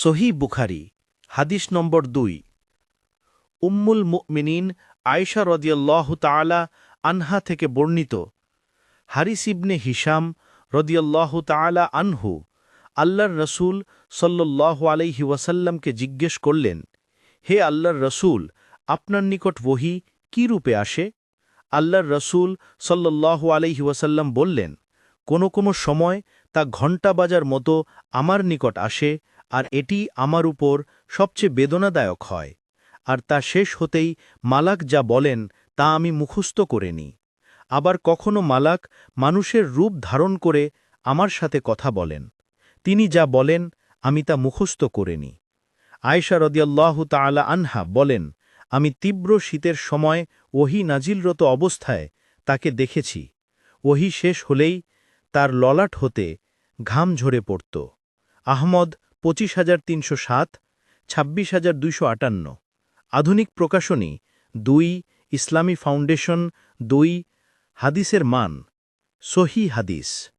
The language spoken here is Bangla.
সহি বুখারি, হাদিস নম্বর দুই। উম্মুল মুমিনিন আয়েশা রদিয়াল্লাহ তাআলা আনহা থেকে বর্ণিত, হারিস ইবনে হিসাম রদিয়াল্লাহ তাআলা আনহু আল্লাহর রসুল সল্লাহ আলাইহি ওয়াসাল্লামকে জিজ্ঞেস করলেন, হে আল্লাহর রসুল, আপনার নিকট ওহি কি রূপে আসে? আল্লাহর রসুল সল্লাহ আলাইহি ওয়াসাল্লাম বললেন, কোনো কোনো সময় তা ঘণ্টা বাজার মতো আমার নিকট আসে আর এটি আমার উপর সবচেয়ে বেদনাদায়ক হয়। আর তা শেষ হতেই মালাক যা বলেন, তা আমি মুখস্থ করে নিই। আবার কখনো মালাক মানুষের রূপ ধারণ করে আমার সাথে কথা বলেন। তিনি যা বলেন, আমি তা মুখস্থ করে নিই। আয়সা রদিয়াল্লাহ তাআলা আনহা বলেন, আমি তীব্র শীতের সময় ওহি নাজিলরত অবস্থায় তাকে দেখেছি। ওহি শেষ হলেই তার ললাট হতে ঘাম ঝরে পড়ত। আহমদ পঁচিশ হাজার তিনশো সাত, ছাব্বিশ হাজার দুইশো আটান্ন। আধুনিক প্রকাশনী দুই, ইসলামী ফাউন্ডেশন দুই, হাদিসের মান, সহি হাদিস।